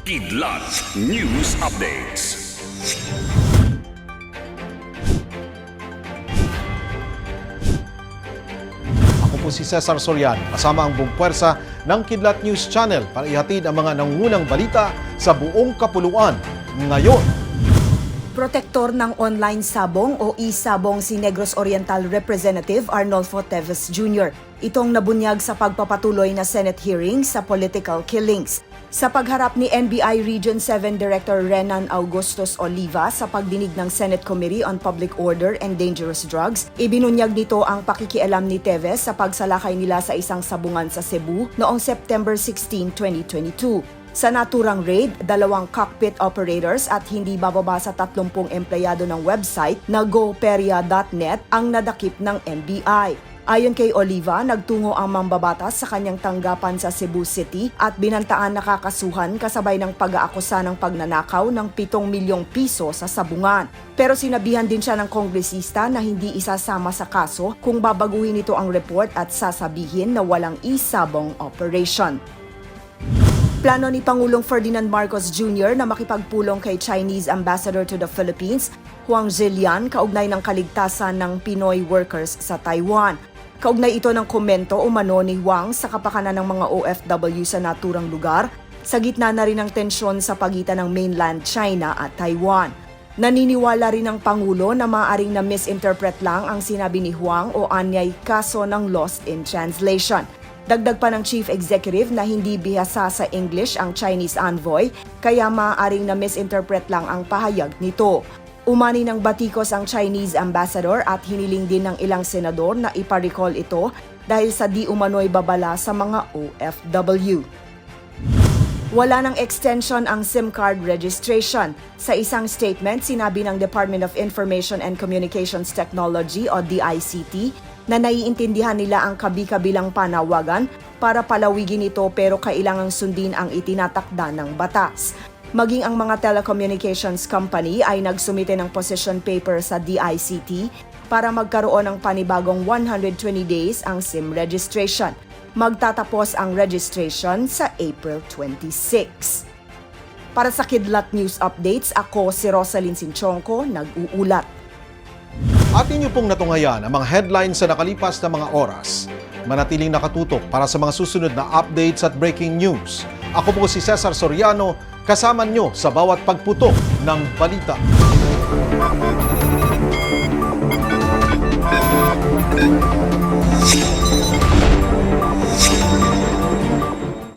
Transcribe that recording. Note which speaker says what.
Speaker 1: Kidlat News Updates.
Speaker 2: Ako po si Cesar Soriano, kasama ang buong puwersa ng Kidlat News Channel para ihatid ang mga nangungunang balita sa buong kapuluan. Ngayon,
Speaker 3: Protektor ng online sabong o e-sabong si Negros Oriental Representative Arnolfo Teves Jr. Itong nabunyag sa pagpapatuloy na Senate hearing sa political killings. Sa pagharap ni NBI Region 7 Director Renan Augustus Oliva sa pagdinig ng Senate Committee on Public Order and Dangerous Drugs, ibinunyag nito ang pakikialam ni Teves sa pagsalakay nila sa isang sabungan sa Cebu noong September 16, 2022. Sa naturang raid, dalawang cockpit operators at hindi bababa sa 30 empleyado ng website na goperia.net ang nadakip ng NBI. Ayon kay Oliva, nagtungo ang mambabatas sa kanyang tanggapan sa Cebu City at binantaan nakakasuhan kasabay ng pag-aakusa ng pagnanakaw ng 7 milyong piso sa sabungan. Pero sinabihan din siya ng kongresista na hindi isasama sa kaso kung babaguhin ito ang report at sasabihin na walang isabong operation. Plano ni Pangulong Ferdinand Marcos Jr. na makipagpulong kay Chinese Ambassador to the Philippines, Huang Zilian, kaugnay ng kaligtasan ng Pinoy workers sa Taiwan. Kaugnay ito ng komento umano ni Huang sa kapakanan ng mga OFW sa naturang lugar, sa gitna na rin ng tensyon sa pagitan ng mainland China at Taiwan. Naniniwala rin ang Pangulo na maaaring na misinterpret lang ang sinabi ni Huang o anyay kaso ng lost in translation. Dagdag pa ng Chief Executive na hindi bihasa sa English ang Chinese envoy, kaya maaaring na misinterpret lang ang pahayag nito. Umani ng batikos ang Chinese ambassador at hiniling din ng ilang senador na iparecall ito dahil sa di umano'y babala sa mga OFW. Wala ng extension ang SIM card registration. Sa isang statement, sinabi ng Department of Information and Communications Technology o DICT na naiintindihan nila ang kabi-kabilang panawagan para palawigin ito pero kailangang sundin ang itinatakda ng batas. Maging ang mga telecommunications company ay nagsumite ng position paper sa DICT para magkaroon ng panibagong 120 days ang SIM registration. Magtatapos ang registration sa April 26. Para sa Kidlat News Updates, ako si Rosalyn Sinchonko, nag-uulat.
Speaker 2: atin niyo pong natungayan ang mga headlines sa nakalipas na mga oras. Manatiling nakatutok para sa mga susunod na updates at breaking news. Ako po si Cesar Soriano, kasama niyo sa bawat pagputok ng balita.